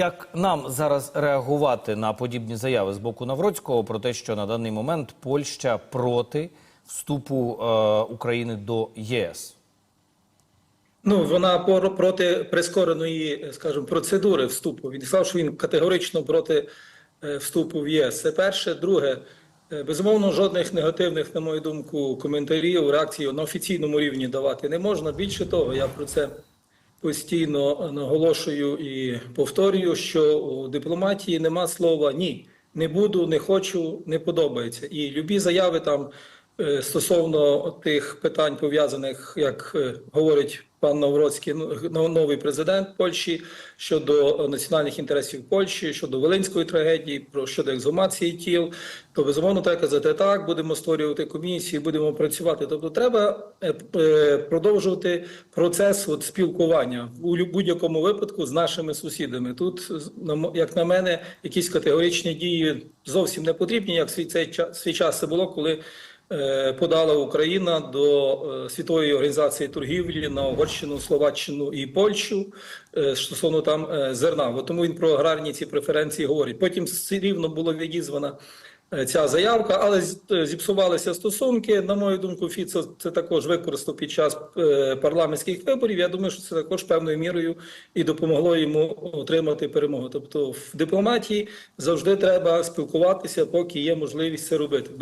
Як нам зараз реагувати на подібні заяви з боку Навроцького про те, що на даний момент Польща проти вступу е, України до ЄС? Ну, вона проти прискореної, скажімо, процедури вступу. Він сказав, що він категорично проти е, вступу в ЄС. Це перше. Друге, е, безумовно, жодних негативних, на мою думку, коментарів, реакцій на офіційному рівні давати не можна. Більше того, я про це постійно наголошую і повторюю, що у дипломатії нема слова ні. Не буду, не хочу, не подобається. І любі заяви там стосовно тих питань пов'язаних, як е, говорить пан Навроцький, ну, новий президент Польщі щодо національних інтересів Польщі, щодо Волинської трагедії, про щодо ексгумації тіл, то безумовно треба казати так. Будемо створювати комісії, будемо працювати. Тобто, треба е, е, продовжувати процес от, спілкування у будь-якому випадку з нашими сусідами. Тут, як на мене, якісь категоричні дії зовсім не потрібні, як свій цей час свій час це було, коли е, подала Україна до е, світової організації торгівлі на Угорщину, Словаччину і Польщу е, стосовно там е, зерна. От тому він про аграрні ці преференції говорить. Потім рівно було відізвана е, ця заявка, але е, зіпсувалися стосунки. На мою думку, Фіцо це також використав під час е, парламентських виборів. Я думаю, що це також певною мірою і допомогло йому отримати перемогу. Тобто в дипломатії завжди треба спілкуватися, поки є можливість це робити.